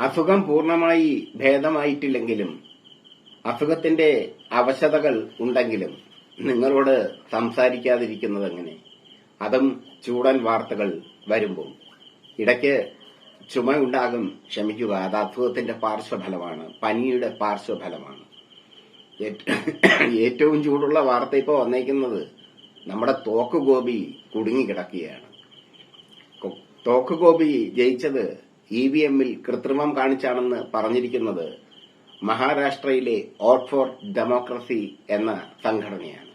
അസുഖം പൂർണമായി ഭേദമായിട്ടില്ലെങ്കിലും അസുഖത്തിന്റെ അവശതകൾ ഉണ്ടെങ്കിലും നിങ്ങളോട് സംസാരിക്കാതിരിക്കുന്നത് എങ്ങനെ അതും ചൂടൻ വാർത്തകൾ വരുമ്പോൾ ഇടയ്ക്ക് ചുമയുണ്ടാകും ക്ഷമിക്കുക. അത് അസുഖത്തിന്റെ പാർശ്വഫലമാണ് പനിയുടെ പാർശ്വഫലമാണ്. ഏറ്റവും ചൂടുള്ള വാർത്ത ഇപ്പോൾ വന്നേക്കുന്നത് നമ്മുടെ തോക്ക് ഗോപി കുടുങ്ങിക്കിടക്കുകയാണ്. തോക്ക് ഗോപി ജയിച്ചത് ഇ വി എമ്മിൽ കൃത്രിമം കാണിച്ചാണെന്ന് പറഞ്ഞിരിക്കുന്നത് മഹാരാഷ്ട്രയിലെ ഓട്ട് ഫോർ ഡെമോക്രസി എന്ന സംഘടനയാണ്.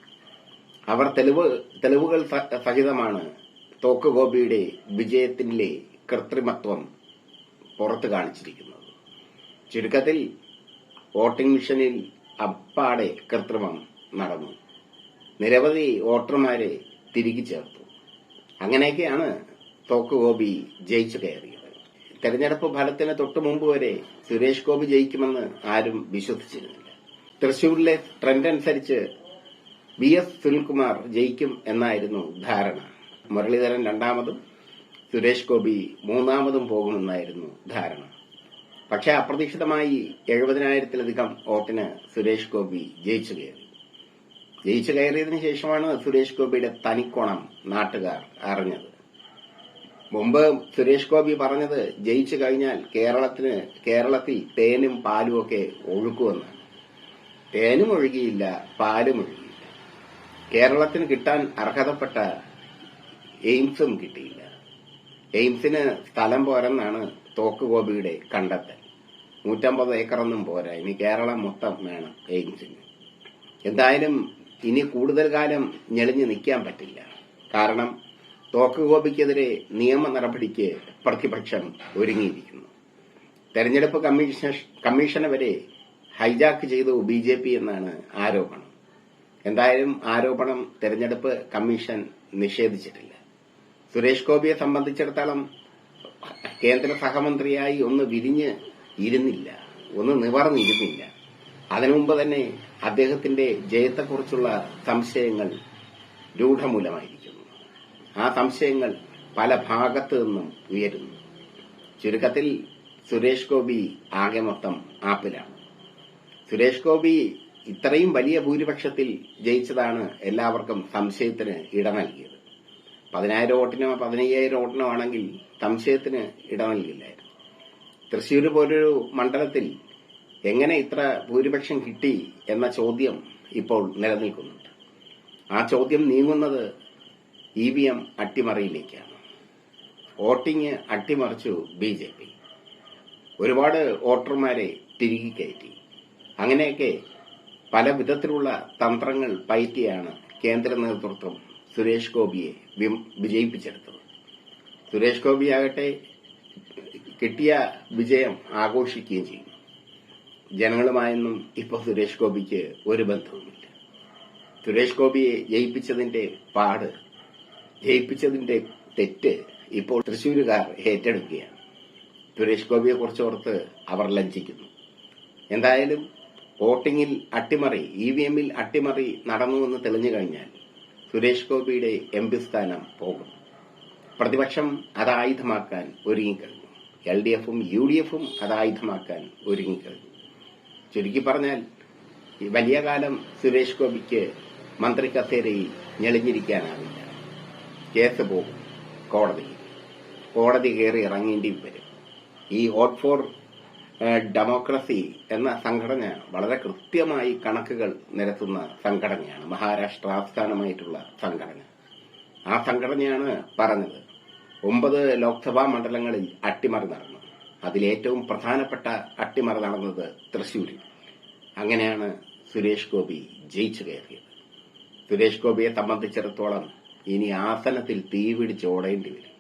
അവർ തെളിവ് തെളിവുകൾ സഹിതമാണ് തോക്കുഗോപിയുടെ വിജയത്തിലെ കൃത്രിമത്വം പുറത്തു കാണിച്ചിരിക്കുന്നത്. ചുരുക്കത്തിൽ വോട്ടിംഗ് മിഷനിൽ അപ്പാടെ കൃത്രിമം നടന്നു. നിരവധി വോട്ടർമാരെ തിരികെ ചേർത്തു. അങ്ങനെയൊക്കെയാണ് തോക്കുഗോപി ജയിച്ചു കയറിയത്. തെരഞ്ഞെടുപ്പ് ഫലത്തിന് തൊട്ടു മുമ്പ് വരെ സുരേഷ് ഗോപി ജയിക്കുമെന്ന് ആരും വിശ്വസിച്ചിരുന്നില്ല. തൃശൂരിലെ ട്രെൻഡ് അനുസരിച്ച് വി എസ് സുനിൽകുമാർ ജയിക്കും എന്നായിരുന്നു ധാരണ. മുരളീധരൻ രണ്ടാമതും സുരേഷ് ഗോപി മൂന്നാമതും പോകുമെന്നായിരുന്നു ധാരണ. പക്ഷെ അപ്രതീക്ഷിതമായി എഴുപതിനായിരത്തിലധികം വോട്ടിന് സുരേഷ് ഗോപി ജയിച്ചു കയറി. ജയിച്ചു കയറിയതിനു ശേഷമാണ് സുരേഷ് ഗോപിയുടെ തനിക്കോണം നാട്ടുകാർ അറിഞ്ഞത്. മുമ്പ് സുരേഷ് ഗോപി പറഞ്ഞത് ജയിച്ചു കഴിഞ്ഞാൽ കേരളത്തിന് കേരളത്തിൽ തേനും പാലും ഒക്കെ ഒഴുക്കുമെന്നാണ് തേനും ഒഴുകിയില്ല പാലും ഒഴുകിയില്ല. കേരളത്തിന് കിട്ടാൻ അർഹതപ്പെട്ട എയിംസും കിട്ടിയില്ല. എയിംസിന് സ്ഥലം പോരെന്നാണ് തോക്ക് ഗോപിയുടെ കണ്ടെത്തൽ. നൂറ്റമ്പത് ഏക്കറൊന്നും പോരാ ഇനി കേരളം മൊത്തം വേണം എയിംസിന്. എന്തായാലും ഇനി കൂടുതൽ കാലം ഞെളിഞ്ഞു നിൽക്കാൻ പറ്റില്ല. കാരണം തോക്ക് ഗോപിക്കെതിരെ നിയമ നടപടിക്ക് പ്രതിപക്ഷം ഒരുങ്ങിയിരിക്കുന്നു. തെരഞ്ഞെടുപ്പ് കമ്മീഷൻ കമ്മീഷനെ വരെ ഹൈജാക്ക് ചെയ്തു ബി ജെ പി എന്നാണ് ആരോപണം. എന്തായാലും ആരോപണം തെരഞ്ഞെടുപ്പ് കമ്മീഷൻ നിഷേധിച്ചിട്ടില്ല. സുരേഷ് ഗോപിയെ സംബന്ധിച്ചിടത്തോളം കേന്ദ്ര സഹമന്ത്രിയായി ഒന്ന് വിരിഞ്ഞ് ഇരുന്നില്ല ഒന്ന് നിവർന്നിരുന്നില്ല. അതിനു മുമ്പ് തന്നെ അദ്ദേഹത്തിന്റെ ജയത്തെക്കുറിച്ചുള്ള സംശയങ്ങൾ രൂഢമൂലമായിരിക്കുന്നു ആ സംശയങ്ങൾ പല ഭാഗത്തു നിന്നും ഉയരുന്നു. ചുരുക്കത്തിൽ സുരേഷ് ഗോപി ആകെ മൊത്തം ആപ്പിലാണ്. സുരേഷ് ഗോപി ഇത്രയും വലിയ ഭൂരിപക്ഷത്തിൽ ജയിച്ചതാണ് എല്ലാവർക്കും സംശയത്തിന് ഇട നൽകിയത്. പതിനായിരം വോട്ടിനോ പതിനയ്യായിരം വോട്ടിനോ ആണെങ്കിൽ സംശയത്തിന് ഇട നൽകില്ലായിരുന്നു. തൃശ്ശൂർ പോലൊരു മണ്ഡലത്തിൽ എങ്ങനെ ഇത്ര ഭൂരിപക്ഷം കിട്ടി എന്ന ചോദ്യം ഇപ്പോൾ നിലനിൽക്കുന്നുണ്ട്. ആ ചോദ്യം നീങ്ങുന്നത് ഇ വി എം അട്ടിമറിയിലേക്കാണ്. വോട്ടിംഗ് അട്ടിമറിച്ചു ബി ജെ പി. ഒരുപാട് വോട്ടർമാരെ തിരികെ കയറ്റി. അങ്ങനെയൊക്കെ പല വിധത്തിലുള്ള തന്ത്രങ്ങൾ പയറ്റിയാണ് കേന്ദ്ര നേതൃത്വം സുരേഷ് ഗോപിയെ വിജയിപ്പിച്ചെടുത്തത്. സുരേഷ് ഗോപിയാകട്ടെ കിട്ടിയ വിജയം ആഘോഷിക്കുകയും ചെയ്യും ജനങ്ങളുമായൊന്നും ഇപ്പോൾ സുരേഷ് ഗോപിക്ക് ഒരു ബന്ധവുമില്ല. സുരേഷ് ഗോപിയെ ജയിപ്പിച്ചതിന്റെ പാട് ജയിപ്പിച്ചതിന്റെ തെറ്റ് ഇപ്പോൾ തൃശൂരുകാർ ഏറ്റെടുക്കുകയാണ്. സുരേഷ് ഗോപിയെ കുറച്ചോർത്ത് അവർ ലജ്ജിക്കുന്നു. എന്തായാലും വോട്ടിംഗിൽ അട്ടിമറി ഇ വി എമ്മിൽ അട്ടിമറി നടന്നുവെന്ന് തെളിഞ്ഞു കഴിഞ്ഞാൽ സുരേഷ് ഗോപിയുടെ എം പി സ്ഥാനം പോകും. പ്രതിപക്ഷം അത് ആയുധമാക്കാൻ ഒരുങ്ങിക്കഴിഞ്ഞു. എൽ ഡി എഫും യു ഡി എഫും അത് ആയുധമാക്കാൻ ഒരുങ്ങിക്കഴിഞ്ഞു. ചുരുക്കി പറഞ്ഞാൽ വലിയ കാലം സുരേഷ് ഗോപിക്ക് മന്ത്രി കസേരയിൽ ഞെളിഞ്ഞിരിക്കാനാവില്ല. കേസ് പോകും കോടതിയിൽ കോടതി കയറി ഇറങ്ങേണ്ടി വരും. ഈ വോട്ട് ഫോർ ഡെമോക്രസി എന്ന സംഘടന വളരെ കൃത്യമായി കണക്കുകൾ നിരത്തുന്ന സംഘടനയാണ്. മഹാരാഷ്ട്ര ആസ്ഥാനമായിട്ടുള്ള സംഘടന. ആ സംഘടനയാണ് പറഞ്ഞത് ഒമ്പത് ലോക്സഭാ മണ്ഡലങ്ങളിൽ അട്ടിമറി നടന്നു. അതിലേറ്റവും പ്രധാനപ്പെട്ട അട്ടിമറി നടന്നത് തൃശൂരിൽ അങ്ങനെയാണ് സുരേഷ് ഗോപി ജയിച്ചു കയറിയത്. സുരേഷ് ഗോപിയെ സംബന്ധിച്ചിടത്തോളം ഇനി ആസനത്തിൽ തീ ഓടേണ്ടി വരും.